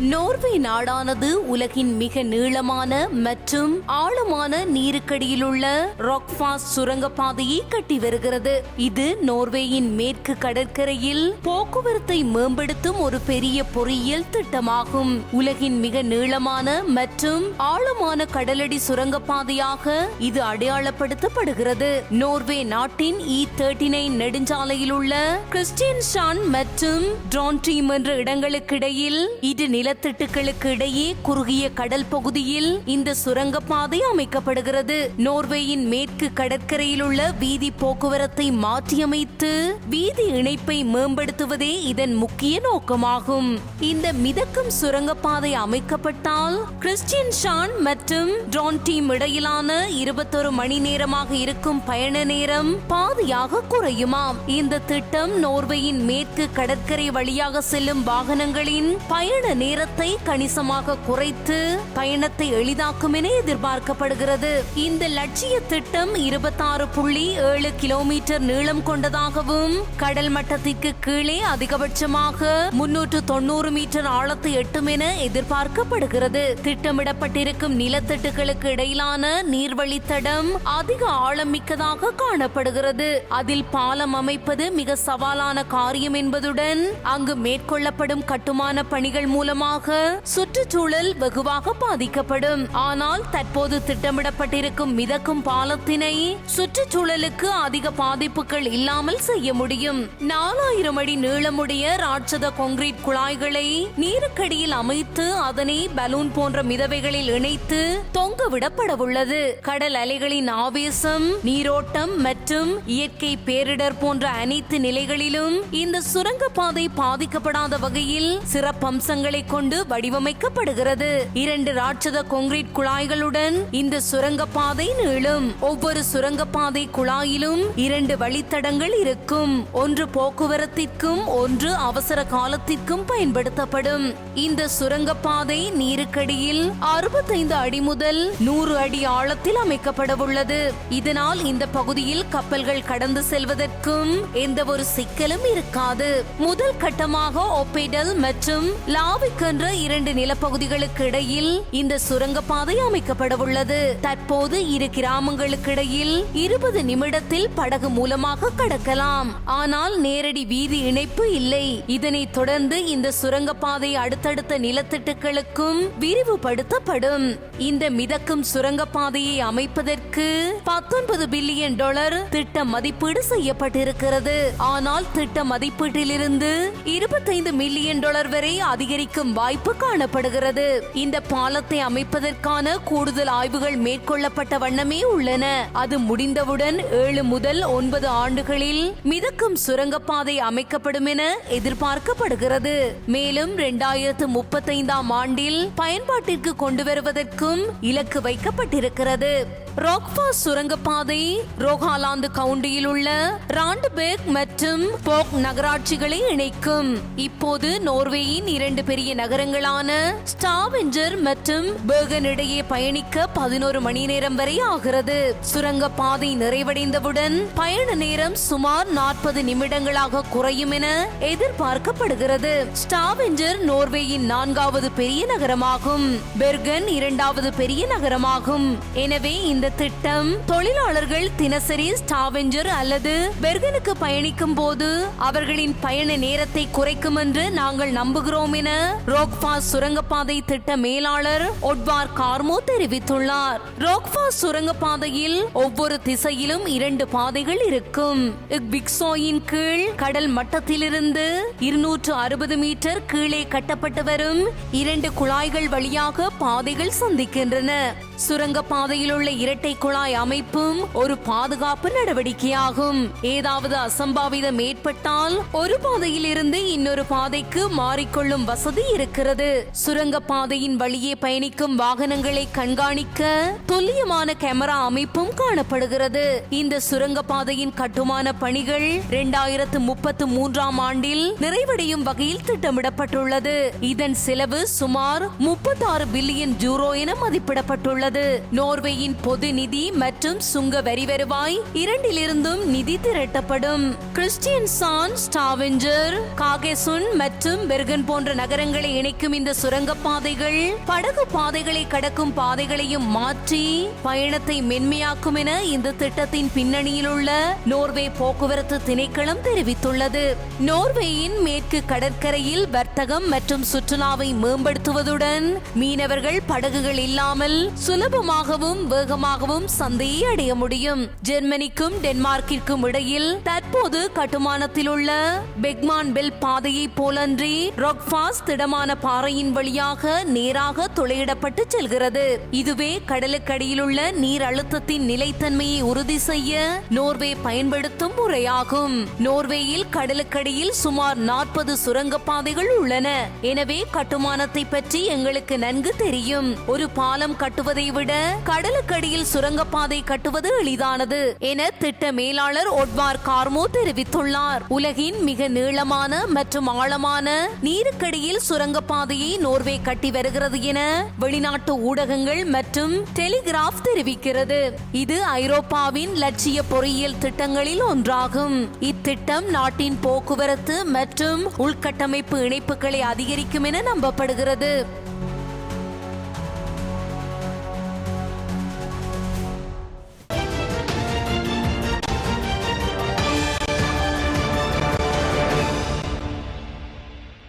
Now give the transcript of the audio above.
Norway நாடானது உலகின் மிக நீளமான மற்றும் ஆழமான நீருக்கடியிலுள்ள ராக்ஃபாஸ்ட் சுரங்கப்பாதையை கட்டி வருகிறது. இது நோர்வேயின் மேற்கு கடற்கரையில் போக்குவரத்தை மேம்படுத்தும் ஒரு பெரிய பொறியியல் திட்டமாகும். உலகின் மிக நீளமான மற்றும் ஆழமான கடலடி சுரங்கப்பாதையாக இது அடையாளப்படுத்தப்படுகிறது. நோர்வே நாட்டின் e இ தேர்ட்டி நைன் நெடுஞ்சாலையில் உள்ள கிறிஸ்டியன்ஷான் மற்றும் ட்ரான்ட்ரீம் என்ற இடங்களுக்கிடையில் இது நிலத்திட்டுகளுக்கு இடையே குறுகிய கடல் பகுதியில் இந்த சுரங்கப்பாதை அமைக்கப்படுகிறது. நோர்வேயின் மேற்கு கடற்கரையில் உள்ள வீதி போக்குவரத்தை மாற்றியமைத்து வீதி இணைப்பை மேம்படுத்துவதே இதன் முக்கிய நோக்கமாகும். இந்த மிதக்கும் சுரங்கப்பாதை அமைக்கப்பட்டால் கிறிஸ்டியன் ஷான் மற்றும் ட்ரான்டீம் இடையிலான இருபத்தொரு மணி நேரமாக இருக்கும் பயண நேரம் பாதியாக குறையுமாம். இந்த திட்டம் நோர்வேயின் மேற்கு கடற்கரை வழியாக செல்லும் வாகனங்களின் பயண நேரம் நேரத்தை கணிசமாக குறைத்து பயணத்தை எளிதாக்கும் என எதிர்பார்க்கப்படுகிறது. இந்த லட்சிய திட்டம் இருபத்தாறு புள்ளி ஏழு கிலோமீட்டர் நீளம் கொண்டதாகவும் கடல் மட்டத்திற்கு கீழே அதிகபட்சமாக முன்னூற்று தொண்ணூறு மீட்டர் ஆழத்தை எட்டும் என எதிர்பார்க்கப்படுகிறது. திட்டமிடப்பட்டிருக்கும் நிலத்தட்டுகளுக்கு இடையிலான நீர்வழித்தடம் அதிக ஆழம் மிக்கதாக காணப்படுகிறது. அதில் பாலம் அமைப்பது மிக சவாலான காரியம் என்பதுடன் அங்கு மேற்கொள்ளப்படும் கட்டுமான பணிகள் மூலமாக சுற்றுச்சூழல் வெகுவாக பாதிக்கப்படும். ஆனால் தற்போது திட்டமிடப்பட்டிருக்கும் மிதக்கும் பாலத்தினை சுற்றுச்சூழலுக்கு அதிக பாதிப்புகள் இல்லாமல் செய்ய முடியும். நாலாயிரம் அடி நீளமுடைய ராட்சத கான்கிரீட் குழாய்களை நீருக்கடியில் அமைத்து அதனை பலூன் போன்ற மிதவைகளில் இணைத்து தொங்க விடப்படவுள்ளது கடல் அலைகளின் ஆவேசம் நீரோட்டம் மற்றும் இயற்கை பேரிடர் போன்ற அனைத்து நிலைகளிலும் இந்த சுரங்கப்பாதை பாதிக்கப்படாத வகையில் சிறப்பம்சங்களை கொண்டு வடிவமைக்கப்படுகிறது. இரண்டு ராட்சத கான்கிரீட் குழாய்களுடன் இந்த சுரங்கப்பாதை நீளும். ஒவ்வொரு சுரங்கப்பாதை குழாயிலும் இரண்டு வழித்தடங்கள் இருக்கும். ஒன்று போக்குவரத்திற்கும் ஒன்று அவசர காலத்திற்கும் பயன்படுத்தப்படும். இந்த சுரங்கப்பாதை நீருக்கடியில் அறுபத்தைந்து அடி முதல் நூறு அடி ஆழத்தில் அமைக்கப்படவுள்ளது. இதனால் இந்த பகுதியில் கப்பல்கள் கடந்து செல்வதற்கும் எந்த ஒரு சிக்கலும் இருக்காது. முதல் கட்டமாக ஒப்பேடல் மற்றும் லாவிக்கு இருக்கின்ற இரண்டு நிலப்பகுதிகளுக்கு இடையில் இந்த சுரங்கப்பாதை அமைக்கப்படவுள்ளது. தற்போது இரு கிராமங்களுக்கு இடையில் இருபது நிமிடத்தில் படகு மூலமாக கடக்கலாம். ஆனால் நேரடி வீதி இணைப்பு இல்லை. இதனைத் தொடர்ந்து இந்த சுரங்கப்பாதை அடுத்தடுத்த நிலத்திட்டுகளுக்கும் விரிவுபடுத்தப்படும். இந்த மிதக்கும் சுரங்கப்பாதையை அமைப்பதற்கு பத்தொன்பது பில்லியன் டாலர் திட்ட மதிப்பீடு செய்யப்பட்டிருக்கிறது. ஆனால் திட்ட மதிப்பீட்டிலிருந்து இருபத்தைந்து மில்லியன் டாலர் வரை அதிகரிக்கும் வாய்ப்பு காணப்படுகிறது. இந்த பாலத்தை அமைப்பதற்கான கூடுதல் ஆய்வுகள் மேற்கொள்ளப்பட்ட வண்ணமே உள்ளன. அது முடிந்தவுடன் ஏழு முதல் ஒன்பது ஆண்டுகளில் மிதக்கும் சுரங்கப்பாதை அமைக்கப்படும் என எதிர்பார்க்கப்படுகிறது. மேலும் இரண்டாயிரத்து முப்பத்தைந்தாம் ஆண்டில் பயன்பாட்டிற்கு கொண்டு வருவதற்கும் இலக்கு வைக்கப்பட்டிருக்கிறது. ரோக்ஃபா சுரங்கப்பாதை ரோகாலாந்து கவுண்டியில் உள்ள ராண்டுபேக் மற்றும் போக் நகராட்சிகளை இணைக்கும். இப்போது நோர்வேயின் இரண்டு பெரிய நகரங்களான ஸ்டாவெஞ்சர் மற்றும் பேர்கன் இடையே பயணிக்க பதினோரு மணி நேரம் வரை ஆகிறது. சுரங்கப்பாதை நிறைவடைந்தவுடன் பயண நேரம் சுமார் நாற்பது நிமிடங்களாக குறையும் என எதிர்பார்க்கப்படுகிறது. ஸ்டாவெஞ்சர் நோர்வேயின் நான்காவது பெரிய நகரமாகும். பெர்கன் இரண்டாவது பெரிய நகரமாகும். எனவே இந்த திட்டம் தொழிலாளர்கள் தினசரி ஸ்டாவெஞ்சர் அல்லது பெர்கனுக்கு பயணிக்கும் போது அவர்களின் பயண நேரத்தை குறைக்கும் என்று நாங்கள் நம்புகிறோம் என ரோக்பா சுரங்கப்பாதை திட்ட மேலாளர் ஒட்வார் கார்மோ தெரிவித்துள்ளார். ரோக்பாஸ் சுரங்கப்பாதையில் ஒவ்வொரு திசையிலும் இரண்டு பாதைகள் இருக்கும். இக்பிக்சோயின் கீழ் கடல் மட்டத்திலிருந்து இருநூற்று அறுபது மீட்டர் கீழே கட்டப்பட்டு வரும் இரண்டு குழாய்கள் வழியாக பாதைகள் சந்திக்கின்றன. சுரங்கப்பாதையில் உள்ள இரட்டை குழாய் அமைப்பும் ஒரு பாதுகாப்பு நடவடிக்கையாகும். ஏதாவது அசம்பாவிதம் ஏற்பட்டால் ஒரு பாதையில் இருந்து இன்னொரு பாதைக்கு மாறிக்கொள்ளும் வசதி இருக்கிறது. சுரங்கப்பாதையின் வழியே பயணிக்கும் வாகனங்களை கண்காணிக்க துல்லியமான கேமரா அமைப்பும் காணப்படுகிறது. இந்த சுரங்கப்பாதையின் கட்டுமான பணிகள் இரண்டாயிரத்து முப்பத்து மூன்றாம் ஆண்டில் நிறைவடையும் வகையில் திட்டமிடப்பட்டுள்ளது. இதன் செலவு சுமார் முப்பத்தாறு பில்லியன் ஜூரோ என மதிப்பிடப்பட்டுள்ளது. உள்ளது. நோர்வேயின் பொது நிதி மற்றும் சுங்க வரி வருவாய் இரண்டிலிருந்தும் நிதி திரட்டப்படும். கிறிஸ்டியன்சான் ஸ்டாவெஞ்சர் காகேசுன் மற்றும் பெர்கன் போன்ற நகரங்களை இணைக்கும் இந்த சுரங்கப்பாதைகள் படகு பாதைகளை கடக்கும் பாதைகளையும் மாற்றி பயணத்தை மென்மையாக்கும் என இந்த திட்டத்தின் பின்னணியில் உள்ள நோர்வே போக்குவரத்து திணைக்களம் தெரிவித்துள்ளது. நோர்வேயின் மேற்கு கடற்கரையில் வர்த்தகம் மற்றும் சுற்றுலாவை மேம்படுத்துவதுடன் மீனவர்கள் படகுகள் இல்லாமல் சுலபமாகவும் வேகமாகவும் சந்தையை அடைய முடியும். ஜெர்மனிக்கும் டென்மார்க்கிற்கும் இடையில் தற்போது கட்டுமானத்தில் உள்ள பெக்மான் பெல் பாதையை போலன்றி ரொக்ஃபாஸ் திடமான பாறையின் வழியாக நேராக துளையிடப்பட்டு செல்கிறது. இதுவே கடலுக்கடியில் உள்ள நீர் அழுத்தத்தின் நிலைத்தன்மையை உறுதி செய்ய நோர்வே பயன்படுத்தும் முறையாகும். நோர்வேயில் கடலுக்கடியில் சுமார் நாற்பது சுரங்கப்பாதைகள் உள்ளன. எனவே கட்டுமானத்தை பற்றி எங்களுக்கு நன்கு தெரியும். ஒரு பாலம் கட்டுவதை விட கடலுக்கடியில் சுரங்கப்பாதை கட்டுவது எளிதானது என திட்ட மேலாளர் ஒட்வார் கார்மோ தெரிவித்துள்ளார். உலகின் மிக நீளமான மற்றும் ஆழமான நீருக்கடியில் சுரங்கப்பாதையை நோர்வே கட்டி வருகிறது என வெளிநாட்டு ஊடகங்கள் மற்றும் டெலிகிராஃப் தெரிவிக்கிறது. இது ஐரோப்பாவின் லட்சிய பொறியியல் திட்டங்களில் ஒன்றாகும். இத்திட்டம் நாட்டின் போக்குவரத்து மற்றும் உள்கட்டமைப்பு இணைப்புகளை அதிகரிக்கும் என நம்பப்படுகிறது.